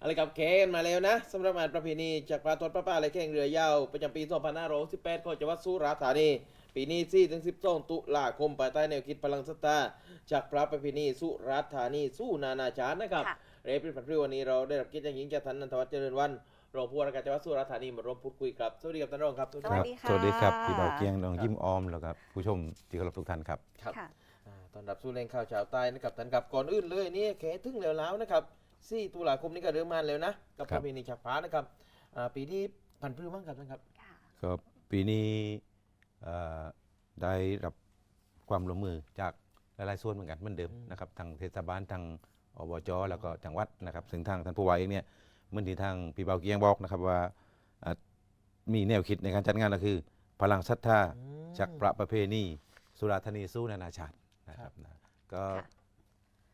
อะไรกับเคนมาแล้วนะสำหรับงานประเพณีจากพระทศพระป่าและแข่งเรือยาวประจำปี 2518ของจังหวัดสุราษฎร์ธานี ปีนี้4ถึง12 ตุลาคมภายใต้แนวคิดพลังสตาร์จากพระประเพณีสุราษฎร์ธานีสู้นานาชาตินะครับค่ะเรเป็นผันพริวันนี้เราได้รับเกียรติอย่างยิ่งจากท่านนันทวัฒน์เจริญวัน รองผู้ว่าราชการจังหวัดสุราษฎร์ธานีมาร่วมพูดคุยครับ สวัสดีครับท่านรองครับสวัสดีค่ะสวัสดีครับพี่เบาเกียงน้องยิ้มออมแล้วก็ผู้ชมที่เคารพทุกท่านครับครับค่ะอ่าตอนรับสู่แรงข่าวชาวใต้นะครับท่านครับก่อนอื่นเลยนี่แขถึงแล้วแล้วนะครับ4ตุลาคมนี้ก็เริ่มมาแล้วนะ กับครัปบระเพณีจากพระนะครับอ่าปีนี้ผันพริบ้างครับท่านครับค่ะก็ปีนี้เอ่อได้รับความร่วมมือจากหลายๆส่วนเหมือนกันเหมือนเดิมอืมนะครับทางเทศบาลทางอบจแล้วก็จังหวัดนะครับ ซึ่งทางท่านผู้ว่าเองเนี่ย เหมื่อนที่ทางพี่เบาเกียงบอกนะครับว่าเอ่อมีแนวคิดในการจัดงานก็คือ พลังศรัทธาอืม จากประประเพณีสุราษฎร์ธานีสู้นานาชาตินะครับนะก็ค่ะ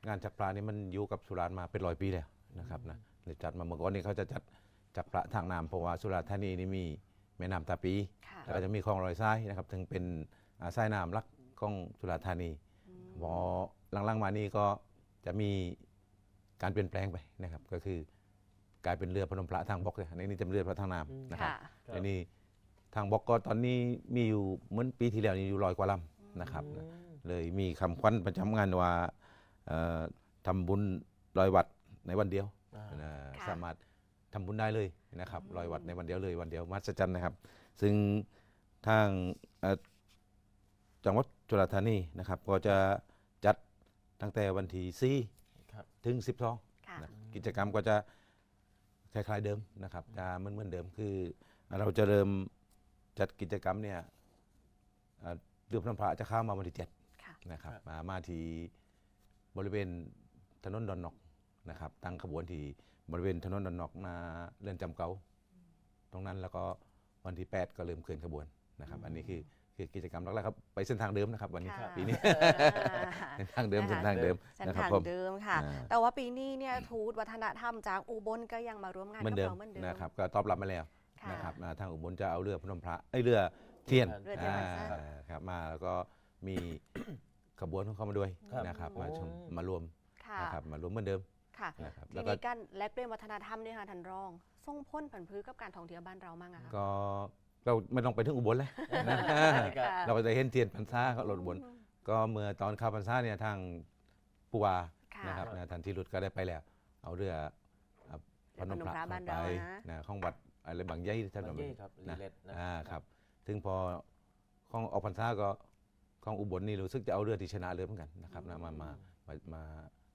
งานจักรพระนี่มันอยู่กับสุราษฎร์มาเป็นร้อยปีแล้วนะครับนะเลยจัดมาเมื่อก่อนนี้เขาจะจัดจักรพระทางน้ำเพราะว่าสุราษฎร์ธานีนี่มีแม่น้ำตาปี ค่ะ แล้วก็จะมีคลองลอยทรายนะครับถึงเป็นอ่าทรายน้ำหลักของสุราษฎร์ธานีพอหลังๆมานี่ก็จะมีการเปลี่ยนแปลงไปนะครับ ก็คือ กลายเป็นเรือพนมพระทางบกเลยอันนี้จะเป็นเรือพระทางน้ำนะครับค่ะครับอันนี้ทางบกก็ตอนนี้มีอยู่เหมือนปีที่แล้วนี่อยู่ลอยกว่าลำนะครับนะอืมเลยมีคำควันประจำงานว่าเอ่อทำบุญลอยวัดในวันเดียวอ่านะค่ะสามารถทำบุญได้เลยนะครับลอยวัดในวันเดียวเลยวันเดียวมหัศจรรย์นะครับ ซึ่งทางเอ่อจังหวัดจุฬาธานีนะครับ ก็จะจัดตั้งแต่วันที่ครับ4ถึง 12ค่ะนะกิจกรรมก็จะ คล้ายๆเดิมนะครับจะเหมือนเหมือนเดิมคือเราจะเริ่มจัดกิจกรรมเนี่ยเอ่อเรือพระพระจะเข้ามาวันที่เจ็ดค่ะ นะครับครับ มามาที่บริเวณถนนดอนนอกนะครับ ตั้งขบวนที่บริเวณถนนดอนนอกมาเรือนจำเก่าตรงนั้นแล้วก็วันที่ 8 ก็เริ่มเคลื่อนขบวนนะครับ อันนี้คือ คือกิจกรรมหลักๆครับไปเส้นทางเดิมนะครับวันนี้ค่ะปีนี้ เส้นทางเดิมนะคะเส้นทางเดิมเส้นนะครับทางผม เดิมค่ะ อ่า แต่ว่าปีนี้เนี่ยทูตวัฒนธรรมจากอุบลก็ยังมาร่วมงานเหมือนกับเดิมเราเหมือนเดิมนะครับก็ตอบรับมาแล้วค่ะ นะครับอ่าทางอุบลจะเอาเรือพนมพระไอยเรือเทียนเรือเทียนอ่ามาสร้างครับมาแล้วก็มี ขบวนของเขามาด้วยครับนะครับโอ้มาชมมารวมค่ะนะครับมารวมเหมือนเดิมค่ะ นะครับทีแล้วก็นี้การแลกเปลี่ยนวัฒนธรรมเนี่ยค่ะท่านรองส่งพ้นผันพื้กับการท่องเที่ยวบ้านเรามั่งอะคะก็ เราไม่ต้องไปถึงอุบลเลยนะค่ะเราก็จะเห็นเทียนพรรษาเขาเราอุบลก็เมื่อตอนเข้าพรรษาเนี่ยทางผู้ว่าค่ะนะครับนะท่านที่รุดก็ได้ไปแล้ว เอาเรืออะพนมพระพนมพระบ้านเข้าไปเรานะนะของวัดอะไรบางใหญ่ท่านบางบอกยี่ครับนะรีเลทนะอ่าครับถึงพอของออกพรรษาก็ของอุบลนี่รู้สึกจะเอาเรือที่ชนะเรือเหมือนกันนะครับนะมามามามา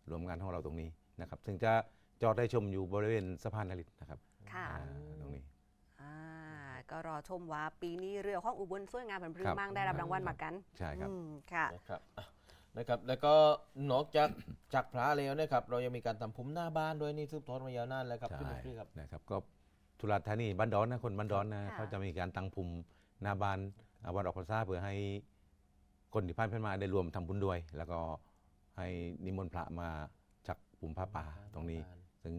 รวมงานของเราตรงนี้นะครับซึ่งจะจอดได้ชมอยู่บริเวณสะพานนฤทธิ์นะครับค่ะอ่าตรงนี้อ่า ก็รอชมว่าปีนี้เรือของอุบลสวยงามผันพื้ครับมั่งได้รับรางวัลมากันใช่ครับอืมค่ะนะครับอะนะครับแล้วก็นอกจากจากพระแล้วนะครับ เรายังมีการทำภูมิหน้าบ้านด้วยนี่สืบทอดมายาวนานแล้วครับใช่พี่หนุ่มพี่ครับนะครับก็ทุราษฎร์ธานีบ้านดอนนะคนบ้านดอนนะค่ะเขาจะมีการตั้งภูมิหน้าบ้านอ่าวันออกพรรษาเพื่อให้คนที่ผ่านไปมาได้รวมทำบุญด้วย แล้วก็ให้นิมนต์พระมาจักภูมิพระป่าตรงนี้ ซึ่ง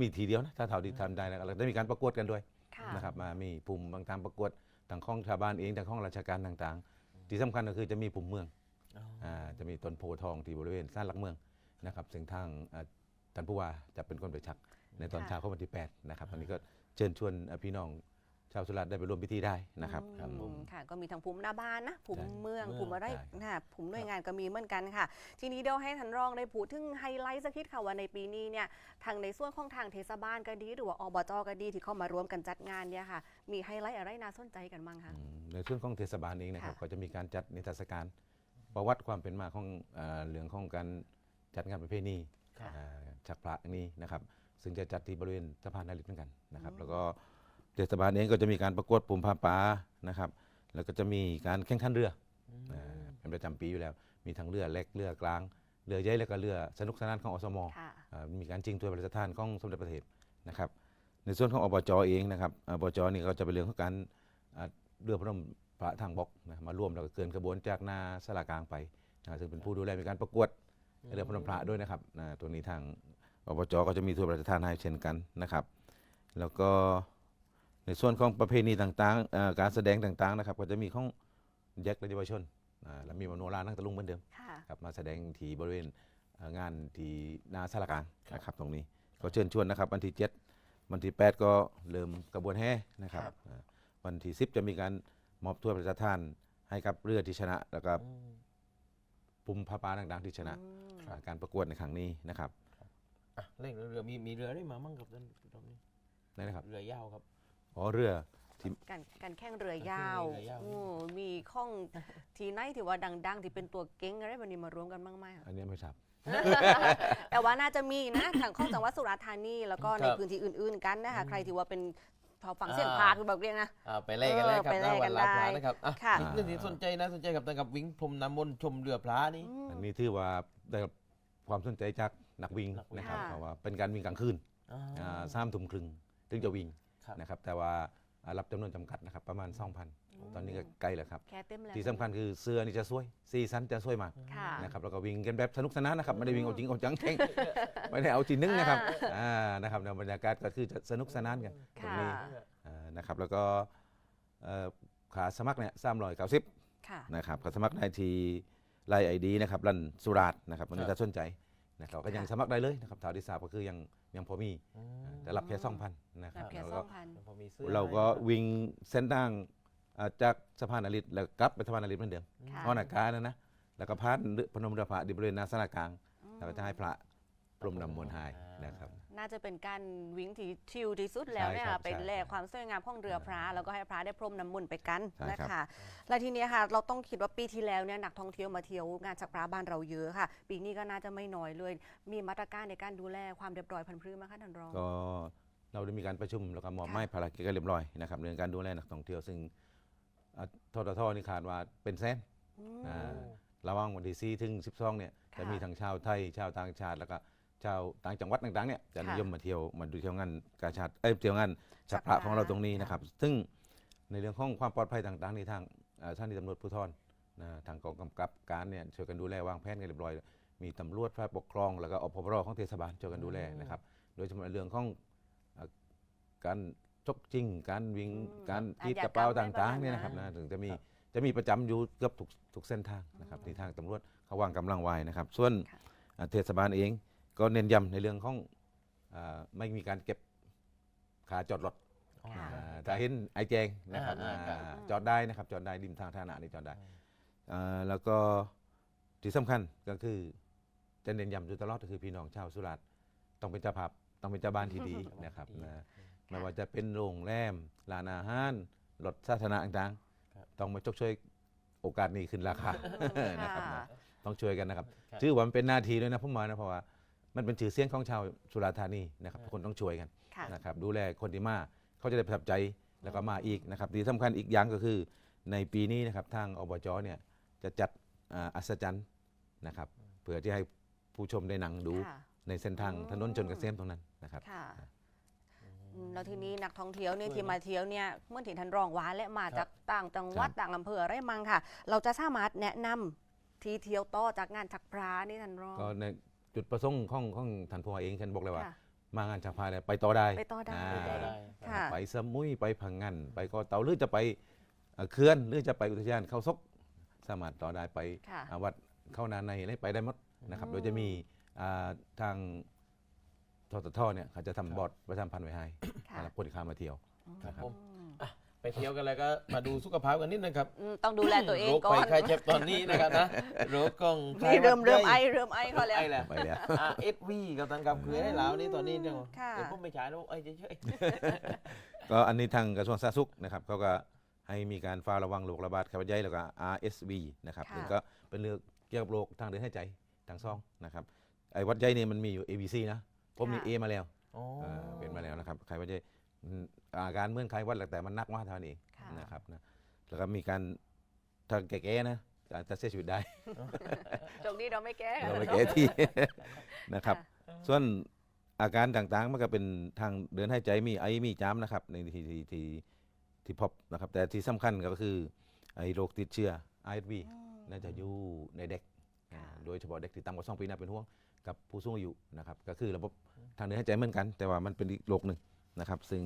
มีทีเดียวนะถ้าเท่าที่ทำได้แล้วเราได้มีการประกวดกันด้วยค่ะ นะครับมามีภูมิบางทางประกวดทางข้องชาวบ้านเองทางข้องราชการต่างๆ ที่สำคัญก็คือจะมีภูมิเมืองอ๋ออ่าจะมีต้นโพธิ์ทองที่บริเวณสร้างหลักเมืองนะครับซึ่งทางอ่าท่านผู้ว่าจะเป็นคนไปชักในตอนค่ะเช้าของวันที่ 8 นะครับอันนี้ก็เชิญชวนอ่าพี่น้อง ชาวสุราษฎร์ได้ไปร่วมพิธีได้นะครับอืมผม ค่ะ ก็มีทั้งภูมิหน้าบ้านนะภูมิใช่เมืองเมืองภูมิอะไรใช่ นะภูมิหน่วยงานก็มีเหมือนกันค่ะ ทีนี้เดี๋ยวให้ท่านรองได้พูดถึงไฮไลท์สักนิดค่ะว่าในปีนี้เนี่ยทางในส่วนของทางเทศบาลก็ดีหรือว่าอบจก็ดีที่เข้ามารวมกันจัดงานเนี่ยค่ะ มีไฮไลท์อะไรน่าสนใจกันบ้างคะ อืมในส่วนของเทศบาลเองนะครับค่ะ ก็จะมีการจัดนิทรรศการประวัติความเป็นมาของอ่าเรื่องของการจัดงานประเพณีครับอ่าชักพระนี้นะครับ ซึ่งจะจัดที่บริเวณสะพานนาริตเหมือนกันนะครับ แล้วก็ เทศบาลเองก็จะมีการประกวดปุ่มผ้าป่านะครับ แล้วก็จะมีการแข่งขันเรือออ่าเป็นประจำปีอยู่แล้ว มีทั้งเรือเล็กเรือกลาง เรือใหญ่แล้วก็เรือสนุกสนานของอสมค่ะ อ่ามีการจริงถ้วยพระราชทานของสมเด็จพระเทพนะครับ ในส่วนของอบจเองนะครับอบจนี่ก็จะเป็นเรื่องของการอ่าเรือพระนมพระทางบกนะมาร่วมแล้วก็เกินกระบวนจากหนาสลากลางไปนะซึ่งเป็นผู้ดูแลมีการประกวด เรือพระนมพระด้วยนะครับนะตัวนี้ทางอบจก็จะมีถ้วยพระราชทานให้เช่นกันนะครับ แล้วก็ ในส่วนของประเพณีต่างๆเอ่อการแสดงต่างๆนะครับก็จะมีของแจ็คและเยาวชนอ่าและมีมโนรานั่งตะลุงเหมือนเดิมค่ะครับมาแสดงที่บริเวณเอ่องานที่หนาสารกลางนะครับตรงนี้ก็เชิญชวนนะครับวันที่7วันที่ 8 ก็เริ่มกระบวนแห่นะครับครับอ่าวันที่ 10 จะมีการมอบถ้วยพระราชทานให้กับเรือที่ชนะ แล้วก็อืมปุ่มพระปาดังๆที่ชนะอืมอ่าการประกวดในครั้งนี้นะครับอะเร่งเรือมีมีเรือได้มามั่งครับตอนตอนนี้นี่นะครับเรือยาวครับ อ๋อเรือ การการแข่งเรือยาวการแข่งเรือยาว โอ้มีข้องทีไหนที่ว่าดัง ๆ ที่เป็นตัวเก่งอะไรแบบนี้มารวมกันบ้างไหมคะอันนี้ไม่ทราบ แต่ว่าน่าจะมีนะ ทางข้องจังหวัดสุราษฎร์ธานีแล้วก็ในครับพื้นที่อื่น ๆกันนะคะอืมใครที่ว่าเป็นพอฟังเสียงอ่า พาคือแบบเรียกนะ อ่าไปเล่กันเลยครับเออไปหเล่น้าวักันนลาได้พระนะครับอะค่ะอีกเรื่องที่สนใจนะสนใจกับกับวิ่งพรมน้ำมนต์ชมเรือพระนี่ อืม อันนี้ถือว่าได้รับความสนใจจากนักวิ่งนักวิ่ง นะครับค่ะ เพราะว่าเป็นการวิ่งกลางคืนอ่า อ่าสามทุ่มครึ่งถึงจะวิ่งครับ นะครับแต่ว่าอ่ารับจำนวนจำกัดนะครับประมาณ 2,000 ตอนนี้ก็ใกล้แล้วครับ แค่เต็มแล้ว ที่สำคัญคือเสื้อนี่จะสวยซีซันจะสวยมากค่ะนะครับแล้วก็วิ่งกันแบบสนุกสนานนะครับไม่ได้วิ่งเอาจริงเอาจังแข่งไม่ได้เอาจริงนึงนะครับอ่านะครับในบรรยากาศก็คือจะสนุกสนานกันตรงค่ะนี้อ่านะครับแล้วก็เอ่อขาสมัครเนี่ยสามร้อยเก้าสิบ ค่ะ นะครับขาสมัครได้ที่ไลน์ไอดีนะครับรันสุราษฎร์นะครับวันนี้ครับถ้าสนใจนะครับก็ยังสมัครได้เลยนะครับถาวที่ทราบก็คือยัง ยังพอมีอืมแต่รับแค่สองพันนะครัรับบแค่แล้วสก็องพันพอมีสื้อเราก็วิ่งเส้นทางอ่าจากสะพานอลิตแล้วกลับไปสะพานอลิตเหมือนเดิมค่ะเพราะนาการนะนะแล้วก็พานพนมเรือพระดิบริเวณหนาสารกลางอืมแล้วก็จะให้พระ พรมนำมนต์ให้นะครับ น่าจะเป็นการวิ่งที่ชิลที่สุดแล้วเนี่ยใช่ครัค่ะบไปใช่แลกความสวยงามของเรือพระแล้วก็ให้พระได้พรมน้ำมนต์ไปกันใช่นะครับ คะและทีเนี้ยค่ะ เราต้องคิดว่าปีที่แล้วเนี่ยนักท่องเที่ยวมาเที่ยวงานชักพระบ้านเราเยอะค่ะ ปีนี้ก็น่าจะไม่น้อยเลย มีมาตรการในการดูแลความเรียบร้อยพันธุ์พืชไหมคะท่านรอง ก็เราได้มีการประชุมแล้วก็มอบค่ะ หมายภารกิจกันเรียบร้อยนะครับเรื่องการดูแลนักท่องเที่ยวซึ่งอ่าทททนี่ขาดว่าเป็นแสน อืม อ่า ระหว่างวันที่4ถึง 12 เนี่ย ค่ะ จะมีทั้งชาวไทย ชาวต่างชาติ แล้วก็ ชาวต่างจังหวัดต่างๆเนี่ยจะค่ะนิยมมาเที่ยวมาดูเที่ยวงานกาชาติเอ้ยเที่ยวงานชักพระชักพระของเราตรงนี้นะครับ ซึ่งในเรื่องของความปลอดภัยต่างๆในทางอ่าท่านที่ตำรวจภูธรนะทางกองกำกับการเนี่ยช่วยกันดูแลวางแผนกันเรียบร้อย มีตำรวจฝ่ายปกครอง แล้วก็อพปรของเทศบาลช่วยกันดูแลนะครับ โดยเฉพาะเรื่องของอ่าการชกจริง การวิ่งอืมการอาชญากรรมทีบกระเป๋าอะไรประต่างมาณๆเนี่ยนะครับนั้นนะถึงจะมีจะมีประจำอยู่เกือบทุกทุกเส้นทางนะครับที่ทางตำรวจเขาวางกำลังไว้นะครับ ส่วนค่ะอ่าเทศบาลเอง ก็เน้นย้ำในเรื่องของอาไม่มีการเก็บขาจอดรถค่ะอ่าถ้าเห็นไอแจงนะครับอ่าอ่าอ่าจอดได้นะครับจอดได้ริมทางท่านะนี่จอดได้อ่าแล้วก็ที่สำคัญก็คือจะเน้นย้ำอยู่ตลอดก็คือพี่น้องชาวสุราษฎร์ต้องเป็นเจ้าภาพต้องเป็นเจ้าบ้านที่ดีนะครับนะไม่ว่าจะเป็นโรงแรมร้านอาหารรถสาธารณะต่างครับ ๆต้องมาชกช่วยโอกาสนี้ขึ้นราคานะครับค่ะนะ ต้องช่วยกันนะครับ ครับ ชื่อว่ามันเป็นหน้าที่ด้วยนะผมมานะเพราะว่า มันเป็นชื่อเสียงของชาวสุราษฎร์ธานีนะครับครับทุกคนต้องช่วยกันค่ะ นะครับดูแลคนที่มาเขาจะได้ประทับใจแล้วก็มาอีกนะครับที่สำคัญอีกอย่างก็คือ ในปีนี้นะครับทางอบจเนี่ยจะจัดอ่าอัศจรรย์นะครับเพื่อที่ให้ผู้ชมได้หนังดูค่ะ ในเส้นทางอืมถนนชนเกษมตรงนั้นนะครับ ค่ะอืมแล้วทีนี้นักท่องเที่ยวเนี่ยที่มาเที่ยวเนี่ยเมื่อถึงท่านรองว้าและมาจากต่างจังหวัดครับต่างอำเภออะไรมังค่ะ เราจะสามารถแนะนำที่เที่ยวต่อจากงานชักพรานี่ท่านรอง ก็ใน จุดประสงค์ของของท่านผู้ว่าเองฉันบอกเลยว่า ค่ะ มางานชาพาเนี่ยไปต่อได้ไปต่อได้าไปต่อได้ ค่ะ ไปสมุยไปพังงานไปเกาะเต่าหรือจะไปเอ่อเขื่อนหรือจะไปอุทยานเขาซกสามารถต่อได้ไปค่ะ อ่าวัดเข้านาในอะไรไปได้หมดนะครับ โดยจะมีอ่าทางทททเนี่ยเขาจะทำบอร์ดประชาสัมพันธ์ไว้ให้ค่ะ สำหรับคนที่เข้ามาเที่ยวนะครับผม ไปเที่ยวกันแล้วก็มาดูสุขภาพกันนิดนะครับอืมต้องดูแลตัวเองโรคก่ไปอนไข้เจ็บตอนนี้นะครับนะโรคกล้องไข้นี่เริ่มหวัดเริ่มใหไอญ่เริ่มไอเขาแล้ว ไอแล้วไปแล้วอ่าเอสวีกับตังกับคือให้แล้วนี่ตอนนี้เนี่ยค่ะ เดี๋ยวผมไม่ใช้แล้วไอ้เฉยก็อันนี้ทางกระทรวงสาธารณสุขนะครับเขาก็ให้มีการเฝ้าระวังโรคระบาดไข้หวัดใหญ่แล้วก็ RSV นะครับค่ะซึ่งก็เป็นเรื่องเกี่ยวกับโรคทางเดินหายใจทางซองนะครับไอ้หวัดใหญ่เนี่ยมันมีอยู่ ABC นะผมมี A มาแล้วๆอ๋อ เออเป็นมาแล้วนะครับไข้หวัดใหญ่ อืมอาการเหมื่อนไข้หวัดแหละแต่มันหนักมากเท่านั้นเองค่ะ นะครับนะแล้วก็มีการถ้าแก่ๆนะอาจจะเสียชีวิตได้ ตรงนี้เราไม่แก้ เราไปแก้ที่ นะครับ ส่วนอาการต่างๆ มันก็เป็นทางเดินหายใจมีไอมีจามนะครับในที่ที่ที่ที่พบนะครับ แต่ที่สำคัญก็คือไอโรคติดเชื้อ ISV น่าจะอยู่ในเด็กค่ะอ่าโดยเฉพาะเด็กที่ต่ำกว่าสองปีน่าเป็นห่วงกับผู้สูงอายุนะครับ ก็คือระบบทางเดินหายใจเหมือนกัน แต่ว่ามันเป็นอีกโรคหนึ่ง นะครับ ซึ่ง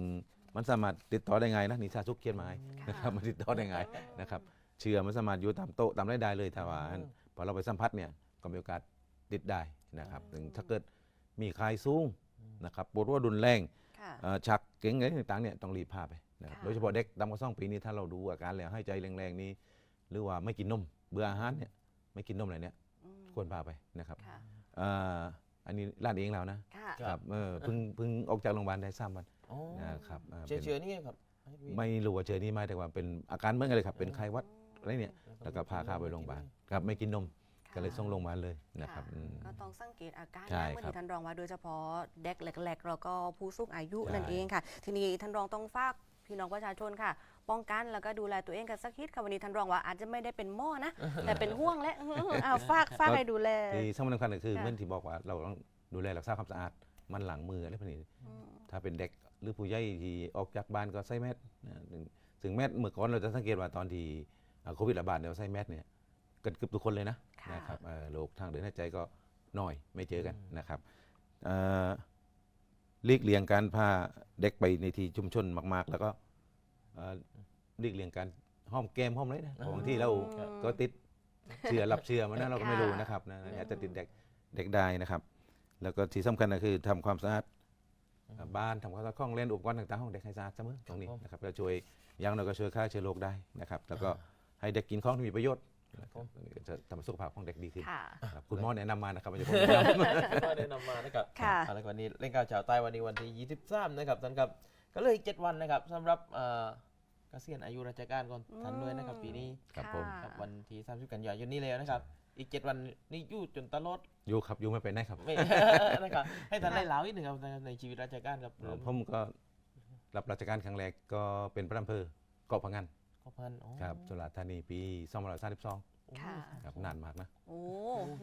มันสามารถติดต่อได้ไงนะนิชาซุกเขียนมาให้นะครับมันติดต่อได้ไงนะครับเชื้อมันสามารถอยู่ตามโต๊ะตามไรได้เลยถ้าว่าอันพอเราไปสัมผัสเนี่ยก็มีโอกาสติดได้นะครับถึงถ้าเกิดมีใครสูงนะครับปวดว่ารุนแรงค่ะ เอ่อชักเก่งอะไรต่างๆเนี่ยต้องรีบพาไปนะครับค่ะ โดยเฉพาะเด็กดำกว่าสองปีนี้ถ้าเราดูอาการแล้วให้ใจแรงๆนี้ หรือว่าไม่กินนมเบื่ออาหารเนี่ยไม่กินนมอะไรเนี่ยอืมควรพาไปนะครับค่ะ เอ่อ อันนี้ร้านเองแล้วนะค่ะ ครับเออเพิ่งเพิ่งออกจากโรงพยาบาลได้สามวัน อ๋อนะครับอ่าเชื้อเป็น เชื้อนี่ครับให้พี่ไม่รู้ว่าเจอนี่ไหมแต่ว่าเป็นอาการเหมือนกันเลยครับ เป็นไข้หวัดอะไรเนี่ย แล้วก็พาเข้าไปโรงพยาบาลครับไม่กินนมก็เลยส่งโรงพยาบาลเลยนะครับค่ะอืม ก็ต้องสังเกตอาการใช่นะเมื่อครับ ที่ท่านรองว่าโดยเฉพาะเด็กเล็กๆแล้วก็ผู้สูงอายุใช่นั่นเองค่ะ ทีนี้ท่านรองต้องฝากพี่น้องประชาชนค่ะ ป้องกันแล้วก็ดูแลตัวเองกันสักนิดค่ะวันนี้ท่านรองว่าอาจจะไม่ได้เป็นหม้อนะ แต่เป็นห่วงและอ้าวฝากฝากให้ดูแลที่สำคัญก็คือค่ะเมื่อที่บอกว่าเราต้องดูแลรักษาความสะอาดมันหลังมืออะไรพวกนี้อืมถ้าเป็นเด็กหรือผู้ใหญ่ที่ออกจากบ้านก็ใส่แมสนะถึงถึงแมสเมื่อก่อนเราจะสังเกตว่าตอนที่อ่าโควิดระบาดเนี่ยเราใส่แมสเนี่ยกันเกือบทุกคนเลยนะค่ะนะครับเอ่อโรคทางเดินหายใจก็น้อยไม่เจอกันนะครับเอ่อหลีกเลี่ยงการพาเด็กไปในที่ชุมชนมาก ๆ แล้วก็ เอ่อหลีกเลี่ยงการห้อมแก้มห้อมอะไรนะเพราะบางที่เราอืมก็ติดเชื้อรับเชื้อมันนะเราก็ไม่รู้ค่ะนะครับนะอาจจะติดเด็กเด็กได้นะครับ แล้วก็ที่สำคัญก็คือทำความสะอาดบ้านทำความสะอาดห้องเล่นอุปกรณ์ต่างๆของเด็กให้สะอาดเสมอตรงนี้นะครับจะช่วยอยังเราก็ช่วยฆ่าเชื้อโรคได้นะครับ แล้วก็ให้เด็กกินของที่มีประโยชน์นะครับก็จะทำให้สุขภาพของเด็กดีขึ้นค่ะครับคุณหมอแนะนำมานะครับไม่ใช่ผมแนะนำก็ได้นำมานะครับค่ะเอาละวันนี้เล่นข่าวชาวใต้วันนี้วันที่ 23 นะครับท่านครับก็เลยอีก 7 วันนะครับสำหรับ เอ่อเกษียณอายุราชการก่อนทันด้วยนะครับปีนี้ครับผมค่ะครับวันที่30กันยายนนี้แล้วนะครับ อีก 7 วันนี่อยู่จนตลอดอยู่ครับอยู่ไม่ไปไหนครับไม่ นะครับให้ท่านได้เล่าอีกหนึ่งครับในชีวิตราชการครับเอ่อผมก็รับราชการครั้งแรกก็เป็นพระอำเภอเกาะพังงันขอบพันอ๋อครับสุราษฎร์ธานีปี2532ค่ะครับนานมากนะโอ้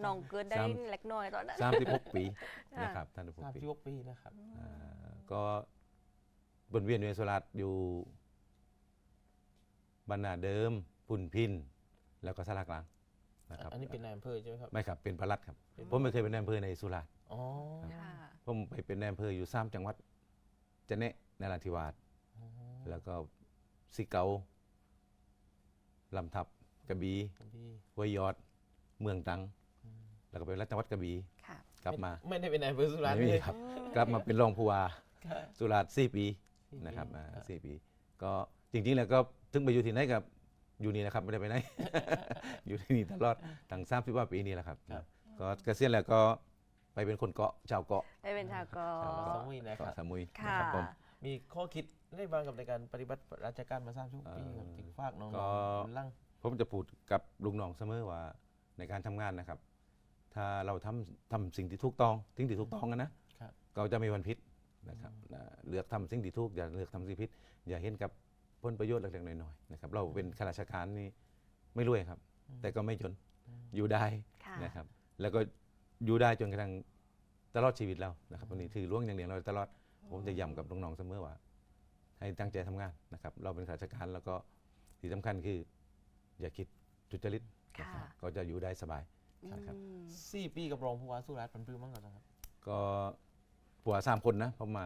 น้องเกิดได้สามเล็กน้อยตอนนั้น36ปีค่ะนะครับท่านผู้สามปีสิบหกปีนะครับอ่าก็บนเวียนเวียนสุราษฎร์อยู่ บรรณาเดิมพุนพินแล้วก็สารากลางนะครับอันนี้เป็นนายอำเภอใช่ไหมครับ ไม่ครับเป็นประหลัดครับเป็น ผมไม่เคยเป็นนายอำเภอในสุราษฎร์อ๋อค่ะ ผมไปเป็นนายอำเภออยู่สามจังหวัดจะเนะนราธิวาสแล้วก็สิเกาลำทับกระบี่ผมพี่ห้วยยอด เมืองตรังแล้วก็เป็นรัฐจังหวัดกระบี่ค่ะ กลับมาไม่ได้เป็นนายอำเภอสุราษฎร์ไม่เลมียครับ กลับมาเป็นรองผู้ว่าครับสุราษฎร์สี่ปีสี่ปีนะครับอ่าครับสี่ปี ก็จริงๆแล้วก็ ถึงไปอยู่ที่ไหนกับอยู่นี่นะครับไม่ได้ไปไหน อยู่ที่นี่ตลอดตั้งสามสิบว่าปีนี่แหละครับ ครับ ก็เกษียณแล้วก็ไปเป็นคนเกาะชาวเกาะ ได้เป็นชาวกอชาวสมุยนะคเกาะรับสมุยค่ะนะครับผม มีข้อคิดได้บ้างกับในการปฏิบัติราชการมาสามสิบหกปีครับเอ่อถึงฝากน้องก็ๆคุณลังผมจะพูดกับลุงน้องเสมอว่าในการทำงานนะครับ ถ้าเราทำทำสิ่งที่ถูกต้องสิ่งที่ถูกต้องกันนะครับ ก็จะไม่มีวันผิดนะครับอ่าเลือกทำสิ่งที่ถูกอย่าเลือกทำสิ่งผิด อย่าเห็นกับ ผลประโยชน์เล็กๆน้อยๆนะครับเราเป็นข้าราชการนี่ไม่รวยครับ แต่ก็ไม่จนอยู่ได้ค่ะนะครับ แล้วก็อยู่ได้จนกระทั่งตลอดชีวิตเรานะครับวันนี้ถือล่วงอย่างเดียวเราตลอดผมจะย้ำกับน้องๆเสมอว่า ให้ตั้งใจทำงานนะครับ เราเป็นข้าราชการแล้วก็ที่สำคัญคือ อย่าคิดทุจริตนะคค่ะรับก็จะอยู่ได้สบายนะครับอืมสี่ปีกับรองผู้ว่าสุราษฎร์พันธุ์พื้นมั้งก่อนนะครับ ก็ผัวสามคนนะผมมา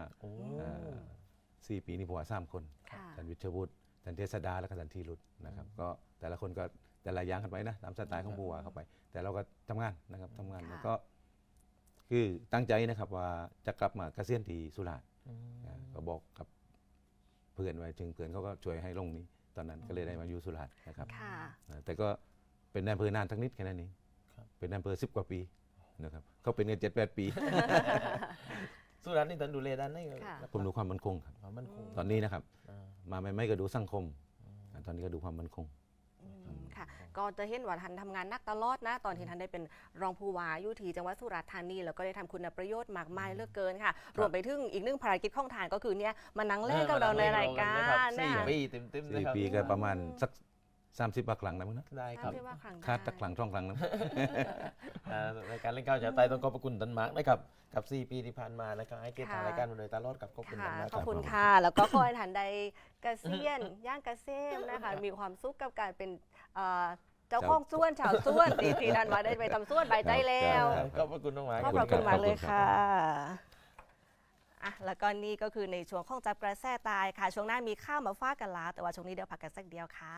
โอ้เอ่อสี่ปีนี่ผัวสามคนค่ะท่านวิชวุฒิท่านเทศดาและก็ท่านทีรุตนะครับก็แต่ละคนก็แต่ละอย่างกันไปนะตามสไตล์ของผัวเข้าไป แต่เราก็ทำงานนะครับทำงานค่ะแล้วก็ คือตั้งใจนะครับว่าจะกลับมาเกษียณที่สุราษฎร์อืมอ่าก็บอกกับเพื่อนไว้จึงเพื่อนเขาก็ช่วยให้ลงนี้ ตอนนั้นก็เลยได้มาอยู่สุราษฎร์นะครับค่ะอ่าแต่ก็เป็นนายอำเภอนานทั้งนิดแค่นั้นเองครับเป็นนายอำเภอสิบกว่าปีนะครับเขาเป็นกันเจ็ดแปดปี สุราษฎร์นี่ท่านดูแลด้านไหนครับค่ะผมดูความมั่นคงครับ ความมั่นคงตอนนี้นะครับ อ่า มาไม่ไม่ก็ดูสังคมอ่าตอนนี้ก็ดูความมั่นคง อืมค่ะ ก็จะเห็นว่าท่านทำงานหนักตลอดนะ ตอนที่ท่านได้เป็นรองผู้ว่าอยู่ที่จังหวัดสุราษฎร์ธานี แล้วก็ได้ทำคุณประโยชน์มากมายเหลือเกินค่ะ รวมไปถึงอีกหนึ่งภารกิจของทานก็คือเนี่ยมานั่งเล่นกับเราในรายการสี่นะคะปีเต็มๆนะสี่ครับปีก็ประมาณสัก สามสิบกว่าครั้งนะมั้งนะได้ครับที่ว่าครั้งคาดสักครั้งช่องครั้งนะ อ่ารายการเล่นข่าวชาวใต้ต้องขอบพระคุณตันมาร์กนะครับกับ 4 ปีที่ผ่านมานะครับให้เกียรติทางรายการมาโดยตลอดกับขอบคุณค่ะตันมาร์กขอบคุณรัค่ะ แล้วก็ขอให้ท่านใดเกษียณย่างเกษมนะคะ มีความสุขกับการเป็นเอ่อเจ้าของส่วนชาวส่วนที่ที่ท่านมาได้ไปทำส่วนใบใจแล้วขอบพระคุณน้องหมาร์ขอบคพรัระคุณมากเลยขอบคุณครับค่ะอะ แล้วก็นี่ก็คือในช่วงของจับกระแสตายค่ะ ช่วงหน้ามีข้าวมาฟาดกันแล้วแต่ว่าช่วงนี้เดี๋ยวพักกันสักเดียวค่ะ